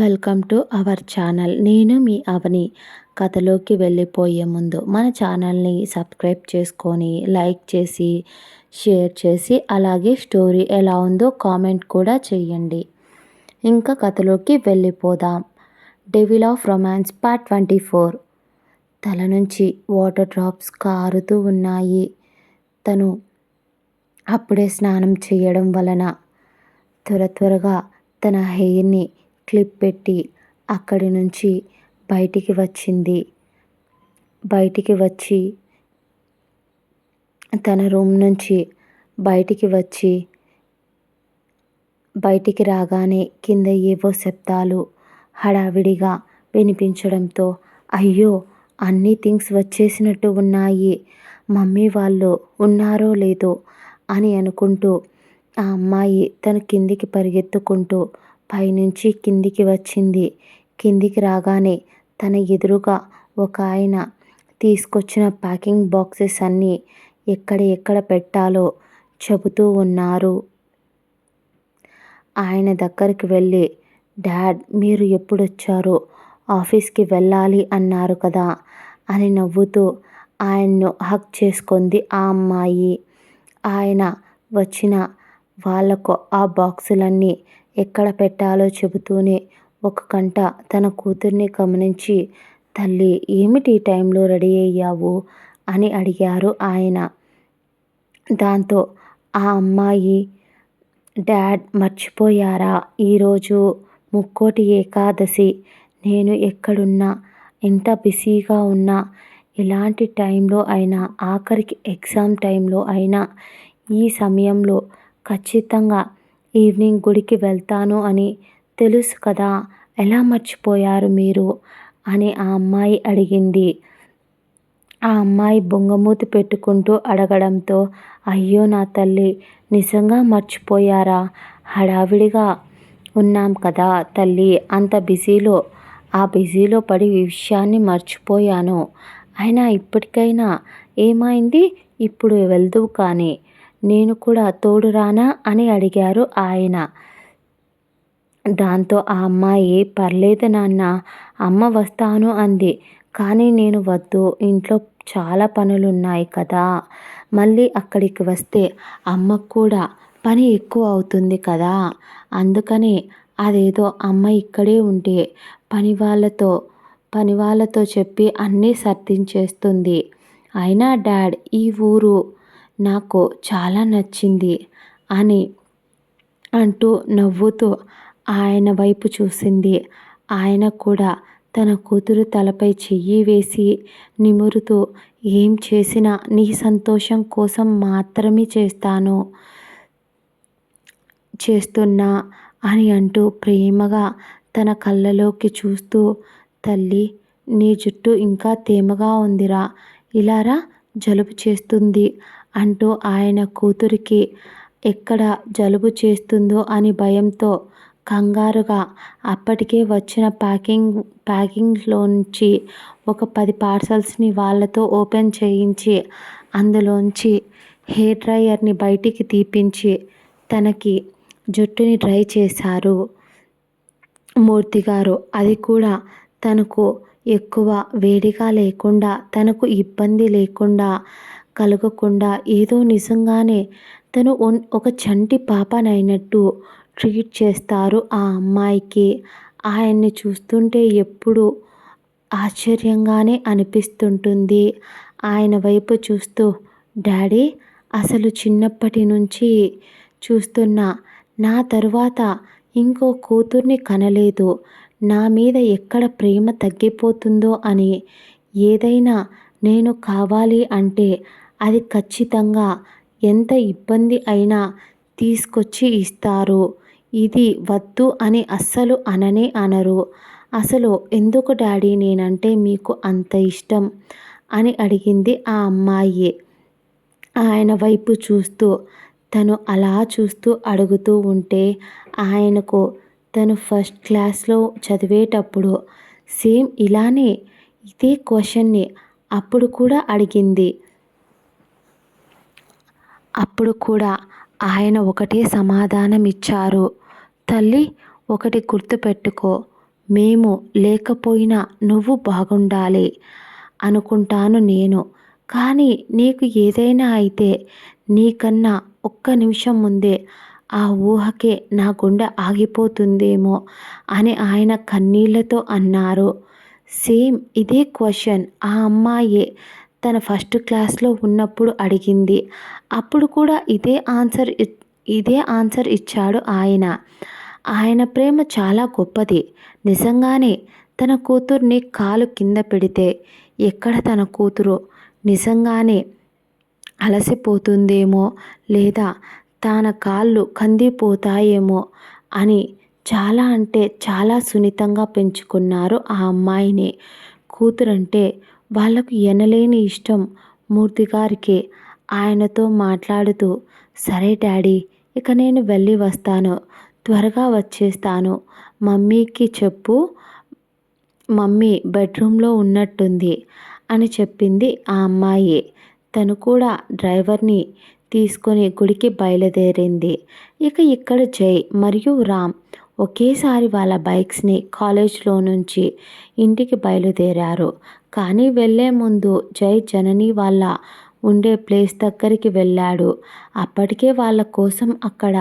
Welcome to our channel. నేను మీ అవని. కథలోకి వెళ్ళిపోయే ముందు మన ఛానల్ని సబ్స్క్రైబ్ చేసుకొని లైక్ చేసి షేర్ చేసి అలాగే స్టోరీ ఎలా ఉందో కామెంట్ కూడా చేయండి. ఇంకా కథలోకి వెళ్ళిపోదాం. Devil of romance part twenty four. తల నుంచి వాటర్ డ్రాప్స్ కారుతూ ఉన్నాయి. తను అప్పుడే స్నానం చేయడం వలన త్వర త్వరగా తన హెయిర్ని క్లిప్ పెట్టి అక్కడి నుంచి బయటికి వచ్చింది. బయటికి వచ్చి తన రూమ్ నుంచి బయటికి వచ్చి బయటికి రాగానే కింద ఏవో శబ్దాలు హడావిడిగా వినిపించడంతో అయ్యో అన్ని థింగ్స్ వచ్చేసినట్టు ఉన్నాయి. మమ్మీ వాళ్ళు ఉన్నారో లేదో అని అనుకుంటూ ఆ అమ్మాయి తన కిందికి పరిగెత్తుకుంటూ పైనుంచి కిందికి వచ్చింది. కిందికి రాగానే తన ఎదురుగా ఒక ఆయన తీసుకొచ్చిన ప్యాకింగ్ బాక్సెస్ అన్నీ ఎక్కడ ఎక్కడ పెట్టాలో చెబుతూ ఉన్నారు. ఆయన దగ్గరికి వెళ్ళి డాడ్ మీరు ఎప్పుడొచ్చారు? ఆఫీస్కి వెళ్ళాలి అన్నారు కదా అని నవ్వుతూ ఆయన్ను హక్ చేసుకుంది ఆ అమ్మాయి. ఆయన వచ్చిన వాళ్ళకు ఆ బాక్సులన్నీ ఎక్కడ పెట్టాలో చెబుతూనే ఒక గంట తన కూతుర్ని గమనించి తల్లి ఏమిటి టైంలో రెడీ అయ్యావు? అని అడిగారు ఆయన. దాంతో ఆ అమ్మాయి డాడ్ మర్చిపోయారా? ఈరోజు ముక్కోటి ఏకాదశి. నేను ఎక్కడున్నా? ఎంత బిజీగా ఉన్నా? ఎలాంటి టైంలో అయినా ఆఖరికి ఎగ్జామ్ టైంలో అయినా ఈ సమయంలో ఖచ్చితంగా ఈవినింగ్ గుడికి వెళ్తాను అని తెలుసు కదా ఎలా మర్చిపోయారు మీరు? అని ఆ అమ్మాయి అడిగింది. ఆ అమ్మాయి బొంగమూతి పెట్టుకుంటూ అడగడంతో అయ్యో నా తల్లి నిజంగా మర్చిపోయారా? హడావిడిగా ఉన్నాం కదా తల్లి అంత బిజీలో ఆ బిజీలో పడి విషయాన్ని మర్చిపోయాను. అయినా ఇప్పటికైనా ఏమైంది? ఇప్పుడు వెళ్దువు కానీ. నేను కూడా తోడు రానా అని అడిగారు ఆయన. దాంతో ఆ అమ్మాయి పర్లేదు నాన్న అమ్మ వస్తాను అంది. కానీ నేను వద్దు ఇంట్లో చాలా పనులున్నాయి కదా మళ్ళీ అక్కడికి వస్తే అమ్మకు కూడా పని ఎక్కువ అవుతుంది కదా అందుకని అదేదో అమ్మ ఇక్కడే ఉంటే పని వాళ్ళతో పని వాళ్ళతో చెప్పి అన్నీ సర్దించేస్తుంది. అయినా డాడ్ ఈ ఊరు నాకు చాలా నచ్చింది అని అంటూ నవ్వుతూ ఆయన వైపు చూసింది. ఆయన కూడా తన కూతురు తలపై చెయ్యి వేసి నిమురుతూ ఏం చేసినా నీ సంతోషం కోసం మాత్రమే చేస్తాను చేస్తున్నా అని అంటూ ప్రేమగా తన కళ్ళలోకి చూస్తూ తల్లి నీ జుట్టు ఇంకా తేమగా ఉందిరా ఇలారా జలుబు చేస్తుంది అంటూ ఆయన కూతురికి ఎక్కడ జలుబు చేస్తుందో అని భయంతో కంగారుగా అప్పటికే వచ్చిన ప్యాకింగ్ ప్యాకింగ్లోంచి ఒక పది పార్సల్స్ని వాళ్ళతో ఓపెన్ చేయించి అందులోంచి హెయిర్ డ్రయర్ని బయటికి తీపించి తనకి జుట్టుని డ్రై చేశారు మూర్తి గారు. అది కూడా తనకు ఎక్కువ వేడిగా లేకుండా తనకు ఇబ్బంది లేకుండా కలగకుండా ఏదో నిజంగానే తను ఒక చంటి పాపనైనట్టు ట్రీట్ చేస్తారు ఆ అమ్మాయికి. ఆయన్ని చూస్తుంటే ఎప్పుడు ఆశ్చర్యంగానే అనిపిస్తుంటుంది. ఆయన వైపు చూస్తూ డాడీ అసలు చిన్నప్పటి నుంచి చూస్తున్న నా తరువాత ఇంకో కూతుర్ని కనలేదు. నా మీద ఎక్కడ ప్రేమ తగ్గిపోతుందో అని ఏదైనా నేను కావాలి అంటే అది ఖచ్చితంగా ఎంత ఇబ్బంది అయినా తీసుకొచ్చి ఇస్తారు. ఇది వద్దు అని అస్సలు అననే అనరు. అసలు ఎందుకు డాడీ నేనంటే మీకు అంత ఇష్టం అని అడిగింది ఆ అమ్మాయి. ఆయన వైపు చూస్తూ తను అలా చూస్తూ అడుగుతూ ఉంటే ఆయనకు తను ఫస్ట్ క్లాస్లో చదివేటప్పుడు సేమ్ ఇలానే ఇదే క్వశ్చన్ని అప్పుడు కూడా అడిగింది. అప్పుడు కూడా ఆయన ఒకటే సమాధానం ఇచ్చారు తల్లి ఒకటి గుర్తుపెట్టుకో మేము లేకపోయినా నువ్వు బాగుండాలి అనుకుంటాను నేను. కానీ నీకు ఏదైనా అయితే నీకన్నా ఒక్క నిమిషం ముందే ఆ ఊహకే నా గుండె ఆగిపోతుందేమో అని ఆయన కన్నీళ్ళతో అన్నారు. సేమ్ ఇదే క్వశ్చన్ ఆ అమ్మాయే తన ఫస్ట్ క్లాస్లో ఉన్నప్పుడు అడిగింది. అప్పుడు కూడా ఇదే ఆన్సర్ ఇదే ఆన్సర్ ఇచ్చాడు ఆయన. ఆయన ప్రేమ చాలా గొప్పది. నిజంగానే తన కూతుర్ని కాలు కింద పెడితే ఎక్కడ తన కూతురు? నిజంగానే అలసిపోతుందేమో లేదా తన కాళ్ళు కందిపోతాయేమో అని చాలా అంటే చాలా సున్నితంగా పెంచుకున్నారు ఆ అమ్మాయిని. కూతురంటే వాళ్ళకు ఎనలేని ఇష్టం మూర్తి గారికి ఆయనతో మాట్లాడుతూ సరే డాడీ ఇక నేను వెళ్ళి వస్తాను త్వరగా వచ్చేస్తాను మమ్మీకి చెప్పు మమ్మీ బెడ్రూమ్లో ఉన్నట్టుంది అని చెప్పింది ఆ అమ్మాయి. తను కూడా డ్రైవర్ని తీసుకొని గుడికి బయలుదేరింది. ఇక ఇక్కడ జై మరియు రామ్ ఒకేసారి వాళ్ళ బైక్స్ని కాలేజ్లో నుంచి ఇంటికి బయలుదేరారు. కానీ వెళ్ళే ముందు జై జనని వాళ్ళ ఉండే ప్లేస్ దగ్గరికి వెళ్ళాడు. అప్పటికే వాళ్ళ కోసం అక్కడ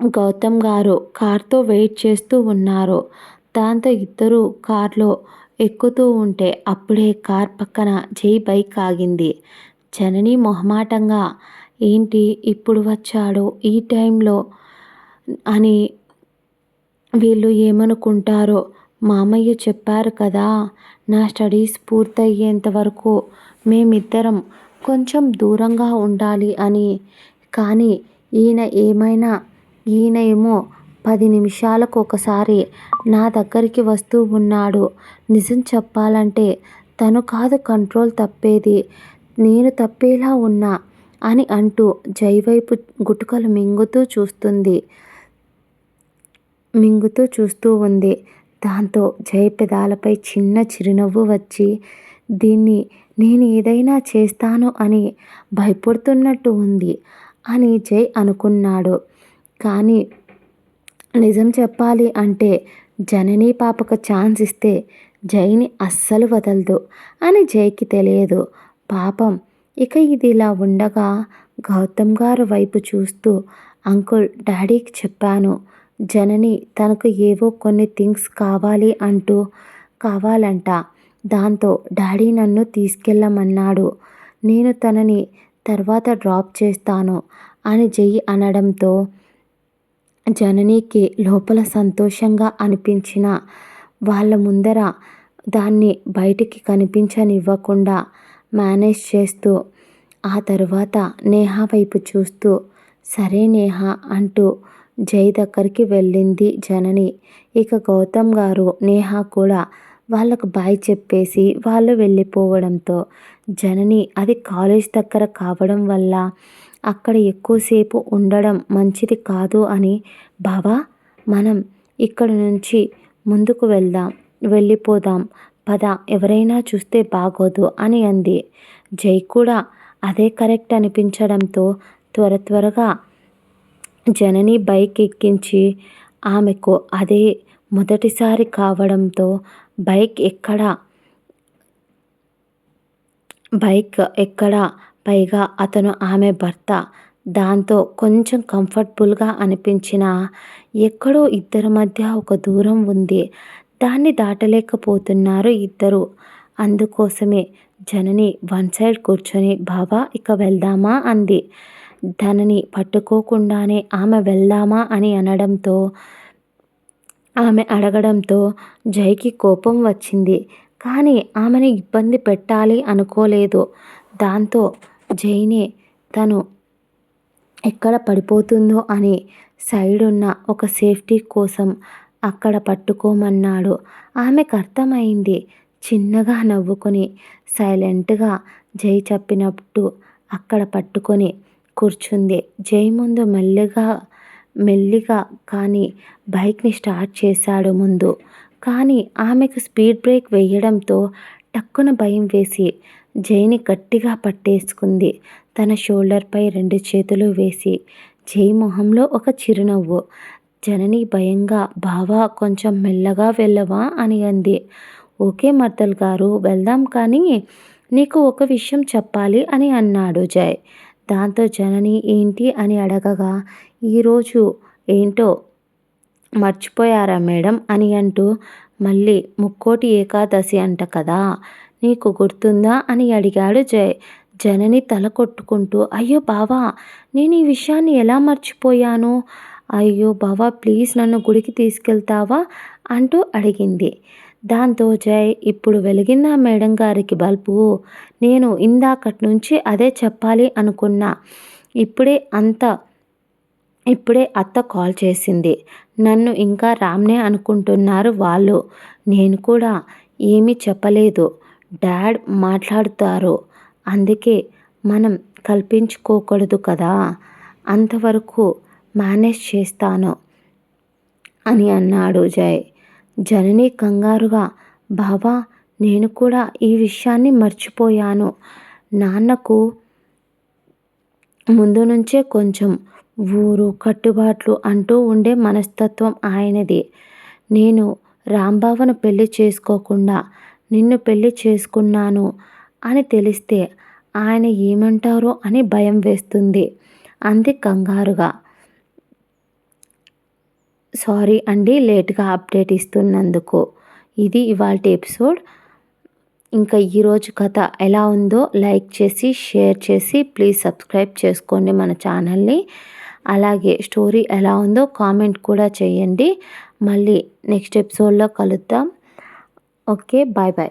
గౌతమ్ గారు కార్తో వెయిట్ చేస్తూ ఉన్నారు. దాంతో ఇద్దరు కార్లో ఎక్కుతూ ఉంటే అప్పుడే కార్ పక్కన జై బైక్ ఆగింది. జనని మొహమాటంగా ఏంటి ఇప్పుడు వచ్చాడు ఈ టైంలో? అని వీళ్ళు ఏమనుకుంటారో మామయ్య చెప్పారు కదా. నా స్టడీస్ పూర్తయ్యేంత వరకు మేమిద్దరం కొంచెం దూరంగా ఉండాలి అని. కానీ ఈయన ఏమైనా ఈయన ఏమో పది నిమిషాలకు ఒకసారి నా దగ్గరికి వస్తూ ఉన్నాడు. నిజం చెప్పాలంటే తను కాదు కంట్రోల్ తప్పేది. నేను తప్పేలా ఉన్నా అని అంటూ జైవైపు గుటుకలు మింగుతూ చూస్తుంది. మింగుతూ చూస్తూ ఉంది. దాంతో జయ పెదాలపై చిన్న చిరునవ్వు వచ్చి దీన్ని నేను ఏదైనా చేస్తాను అని భయపడుతున్నట్టు ఉంది అని జై అనుకున్నాడు. కానీ నిజం చెప్పాలి అంటే జననీ పాపకు ఛాన్స్ ఇస్తే జైని అస్సలు వదలదు అని జైకి తెలియదు. పాపం ఇక ఇది ఇలా ఉండగా గౌతమ్ గారు వైపు చూస్తూ అంకుల్ డాడీకి చెప్పాను. జనని తనకు ఏవో కొన్ని థింగ్స్ కావాలి అంటూ కావాలంట. దాంతో డాడీ నన్ను తీసుకెళ్ళమన్నాడు. నేను తనని తర్వాత డ్రాప్ చేస్తాను అని జై అనడంతో జననీకి లోపల సంతోషంగా అనిపించిన వాళ్ళ ముందర దాన్ని బయటికి కనిపించనివ్వకుండా మేనేజ్ చేస్తూ ఆ తరువాత నేహ వైపు చూస్తూ సరే నేహ అంటూ జై దగ్గరికి వెళ్ళింది జనని. ఇక గౌతమ్ గారు నేహ కూడా వాళ్ళకు బాయ్ చెప్పేసి వాళ్ళు వెళ్ళిపోవడంతో జనని అది కాలేజ్ దగ్గర కావడం వల్ల అక్కడ ఎక్కువసేపు ఉండడం మంచిది కాదు అని బావా మనం ఇక్కడ నుంచి ముందుకు వెళ్దాం వెళ్ళిపోదాం పద ఎవరైనా చూస్తే బాగోదు అని అంది. జై కూడా అదే కరెక్ట్ అనిపించడంతో త్వర త్వరగా జనని బైక్ ఎక్కించి ఆమెకు అదే మొదటిసారి కావడంతో బైక్ ఎక్కడ బైక్ ఎక్కడ పైగా అతను ఆమె భర్త. దాంతో కొంచెం కంఫర్టబుల్గా అనిపించిన ఎక్కడో ఇద్దరి మధ్య ఒక దూరం ఉంది. దాన్ని దాటలేకపోతున్నారు ఇద్దరు. అందుకోసమే జనని వన్ సైడ్ కూర్చొని బాబా ఇక వెళ్దామా? అంది. తనని పట్టుకోకుండానే ఆమె వెళ్దామా అని అనడంతో ఆమె అడగడంతో జైకి కోపం వచ్చింది. కానీ ఆమెను ఇబ్బంది పెట్టాలి అనుకోలేదు. దాంతో జైని తను ఎక్కడ పడిపోతుందో అని సైడ్ ఉన్న ఒక సేఫ్టీ కోసం అక్కడ పట్టుకోమన్నాడు. ఆమెకు అర్థమైంది. చిన్నగా నవ్వుకొని సైలెంట్గా జై చెప్పినట్టు అక్కడ పట్టుకొని కూర్చుంది. జై ముందు మెల్లగా మెల్లిగా కానీ బైక్ని స్టార్ట్ చేశాడు ముందు. కానీ ఆమెకు స్పీడ్ బ్రేక్ వేయడంతో టక్కున భయం వేసి జైని గట్టిగా పట్టేసుకుంది. తన షోల్డర్పై రెండు చేతులు వేసి జై మొహంలో ఒక చిరునవ్వు. జనని భయంగా బావా కొంచెం మెల్లగా వెళ్ళవా? అని అంది. ఓకే మర్దల్ గారు వెళ్దాం కానీ నీకు ఒక విషయం చెప్పాలి అని అన్నాడు జయ్ దాంతో జనని ఏంటి అని అడగగా ఈరోజు ఏంటో మర్చిపోయారా మేడం అని అంటూ మళ్ళీ ముక్కోటి ఏకాదశి అంట కదా నీకు గుర్తుందా అని అడిగాడు జయ్ జనని తల కొట్టుకుంటూ అయ్యో బావా నేను ఈ విషయాన్ని ఎలా మర్చిపోయాను? అయ్యో బావా ప్లీజ్ నన్ను గుడికి తీసుకెళ్తావా? అంటూ అడిగింది. దాంతో జయ్ ఇప్పుడు వెలిగిందా మేడం గారికి బల్బు నేను ఇందాకటి నుంచి అదే చెప్పాలి అనుకున్నా. ఇప్పుడే అంత ఇప్పుడే అత్త కాల్ చేసింది. నన్ను ఇంకా రామ్నే అనుకుంటున్నారు వాళ్ళు. నేను కూడా ఏమీ చెప్పలేదు. డాడ్ మాట్లాడుతారు. అందుకే మనం కల్పించుకోకూడదు కదా. అంతవరకు మేనేజ్ చేస్తాను అని అన్నాడు జయ్ జనని కంగారుగా బావా నేను కూడా ఈ విషయాన్ని మర్చిపోయాను. నాన్నకు ముందు నుంచే కొంచెం ఊరు కట్టుబాట్లు అంటూ ఉండే మనస్తత్వం ఆయనది. నేను రాంబావను పెళ్ళి చేసుకోకుండా నిన్ను పెళ్ళి చేసుకున్నాను అని తెలిస్తే ఆయన ఏమంటారో అని భయం వేస్తుంది. అంది కంగారుగా. సారీ అండి లేట్గా అప్డేట్ ఇస్తున్నందుకు. ఇది ఇవాళ ఎపిసోడ్. ఇంకా ఈరోజు కథ ఎలా ఉందో లైక్ చేసి షేర్ చేసి ప్లీజ్ సబ్స్క్రైబ్ చేసుకోండి మన ఛానల్ని. అలాగే స్టోరీ ఎలా ఉందో కామెంట్ కూడా చేయండి. మళ్ళీ నెక్స్ట్ ఎపిసోడ్లో కలుద్దాం. Okay bye bye.